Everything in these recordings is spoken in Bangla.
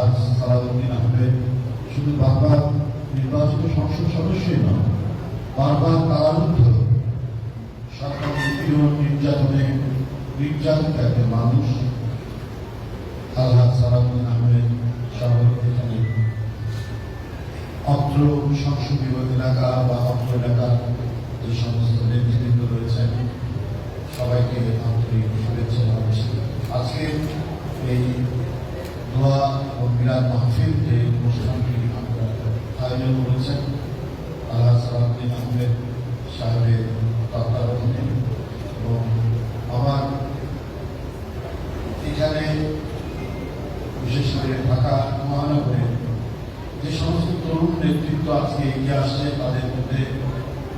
আলহাজ সালাউদ্দিন আহমেদ শুধু বারবার নির্বাচিত সংসদ সদস্যই নয়, বারবার কারারুদ্ধ সরকার নির্যাতনে নির্যাতিত একজন মানুষ আলহাজ সালাউদ্দিন আহমেদ সহ এখানে। অত্র সংসদীয় এলাকা বা অত্র এলাকার যে সমস্ত নেতৃবৃন্দ রয়েছেন, সবাইকে আন্তরিক শুভেচ্ছা জানাচ্ছি। আজকে এই ও মিলাদ মাহফিল যে অনুষ্ঠানটি আয়োজন করেছেন আল্লাহ সালাউদ্দিন আহমেদ সাহেবের তত্ত্বাবধানে এবং আমার এখানে বিশেষ করে ঢাকা মহানগরে যে সমস্ত তরুণ নেতৃত্ব আজকে এগিয়ে আসছে, তাদের মধ্যে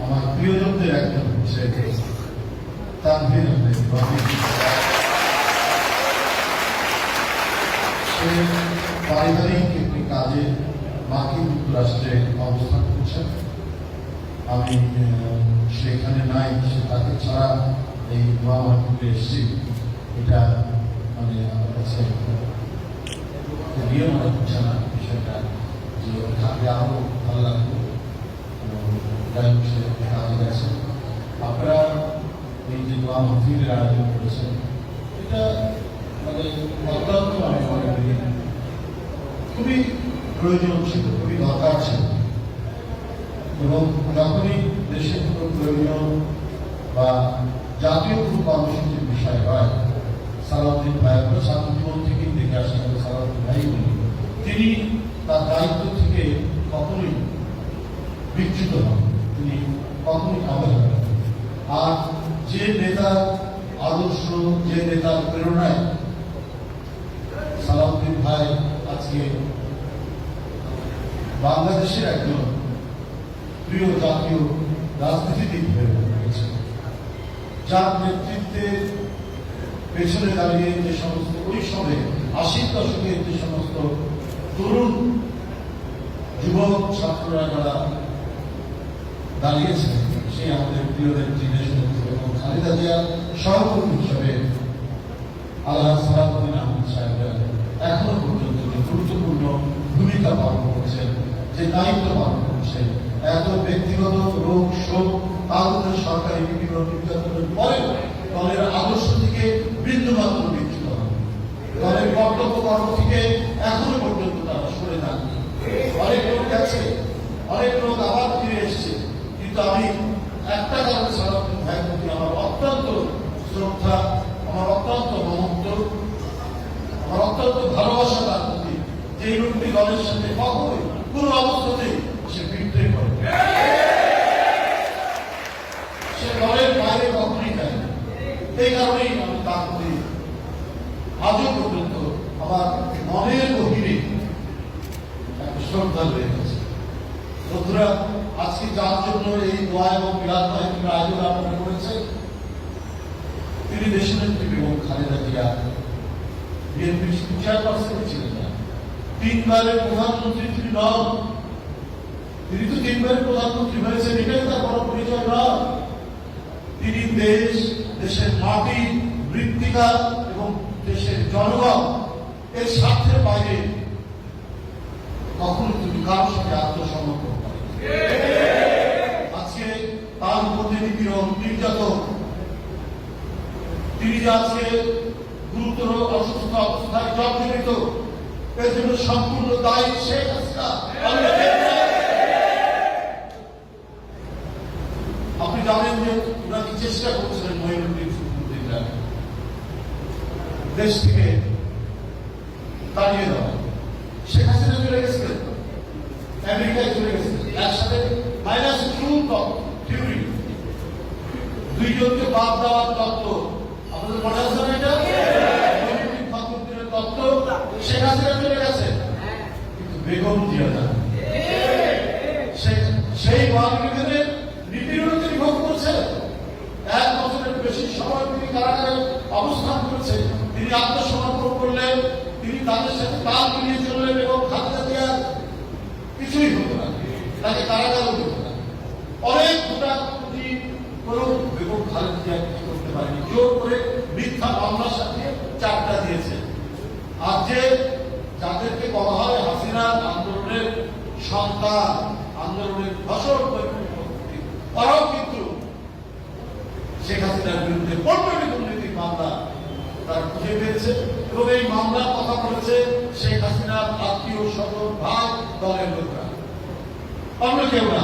আমার প্রিয়জনদের একজন হচ্ছে তানভীর আহমেদ। সে পারিবারিক একটি কাজে মার্কিন যুক্তরাষ্ট্রে অবস্থান করছেন। আমি সেখানে নাই, সে তাকে ছাড়া এই মহামারীতে এসেছি। এটা মানে আমার কাছে মনে হচ্ছে না, বিষয়টা যে থাকলে আরও ভালো লাগতো সে কাজে গেছে। আপনারা এই যে মাহফিলের আয়োজন করেছেন, এটা মানে অত্যন্ত আমি মনে করি খুবই প্রয়োজন ছিল খুবই দরকার ছিল এবং যখনই দেশের কোনো প্রয়োজন বা জাতীয় কোনো কর্মসূচির বিষয় হয়, সালাউদ্দিন ভাই, আমরা থেকেই দেখে আসছি সালাউদ্দিন ভাই বলি। তিনি তার দায়িত্ব থেকে কখনোই বিচ্যুত হন, তিনি কখনোই অবহেলা আর যে নেতার আদর্শ, যে নেতার প্রেরণায় সালাউদ্দিন ভাই আজকে বাংলাদেশের একজন প্রিয় জাতীয় রাজনীতিবিদ হয়ে উঠেছে। যার নেতৃত্বে পেছনে দাঁড়িয়ে যে সমস্ত ওই সময়ে আশির দশকের যে সমস্ত তরুণ যুবক ছাত্ররা যারা দাঁড়িয়েছে সে আমাদের প্রিয় নেত্রী এবং খালেদা জিয়ার সহকর্মী হিসেবে আল্লাহ সালাউদ্দিন আহমদ সাহেবরা এখনও গুরুত্বপূর্ণ ভূমিকা পালন করছেন, যে দায়িত্ব পালন করছেন, এত ব্যক্তিগত রোগ, শোক তার সরকারি বিভিন্ন নির্যাতনের পরে দলের আদর্শ থেকে বিন্দুমাত্র বিচ্যুত হন দলের কর্তব্য কর্ম থেকে এখনও পর্যন্ত তারা সরে যাননি অনেক লোক গেছে, অনেক লোক আবার ফিরে এসছে, কিন্তু আমি একটা কারণে সারাদিন ভাইয়ের প্রতি আমার অত্যন্ত শ্রদ্ধা, আমার অত্যন্ত মমত্ব আমার অত্যন্ত ভালোবাসা যে লোকটি দলের সাথে কখনোই কোনো অবস্থাতেই সে বিদ্রোহ করে সে দলের বাইরে কখনোই যায়। এই কারণেই আমি তার প্রতি আজও পর্যন্ত আমার মনের গভীরে শ্রদ্ধা রয়ে গেছে বন্ধুরা, আজকে যার জন্য এই দোয়া এবং মিলাদ মাহিমের আয়োজন আপনারা করেছেন, তিনি দেশের এবং খালেদা জিয়া। বিএনপির চেয়ারপারসন ছিলেন না। তিনবারের প্রধানমন্ত্রী তিনি নন। তিনি তো তিনবারের প্রধানমন্ত্রী হয়েছেন, এটাই তার বড় পরিচয় নয়। তিনি দেশ, দেশের মাটি, মৃত্তিকা এবং দেশের জনগণ এর স্বার্থের বাইরে কখনো তিনি কারোর সাথে আত্মসমর্পণ আজকে তার উপর নিপীড়ন নির্যাতন। তিনি যে আজকে গুরুতর অসুস্থ অবস্থায় জর্জরিত এর জন্য সম্পূর্ণ দায়ী শেখ হাসিনা। আপনি জানেন যে ওরা কি চেষ্টা করছিলেন মহিনুদ্দিন দেশ থেকে তাড়িয়ে দেওয়া। শেখ হাসিনা চলে গেছিলেন। আমেরিকায় চলে গেছিলেন। একসাথে মাইনাস টু থিওরি। দুইজনকে বাদ দেওয়ার তত্ত্ব। আপনাদের মনে আছে না এটা? তত্ত্ব। শেখ হাসিনা বেগম জিয়া সেই বাঙালিদের নিপীড়ন তিনি ভোগ করছেন। এক বছরের বেশি সময় তিনি কারাগারে অবস্থান করছেন। তিনি আত্মসমর্পণ করলেন। তিনি তাদের সাথে তাল মিলিয়ে চললেন এবং খাদ্যা দেওয়ার কিছুই হতো না। তাকে কারাগারও হতো না। অনেক ভোটার প্রতি কোনো বেগম খালেদ জিয়া কিছু করতে পারেনি। জোর করে মিথ্যা মামলার সাথে চাপটা দিয়েছে আর যে যাদেরকে বলা হয় হাসিনা আন্দোলনের সন্তান, আন্দোলনের ফসল তারাও কিন্তু শেখ হাসিনার বিরুদ্ধে পনেরোটি দুর্নীতির মামলা তারা খুঁজে পেয়েছে এবং এই মামলার কথা বলেছে শেখ হাসিনার আত্মীয় সকল ভাগ দলের লোকরা। অন্য কেউ না।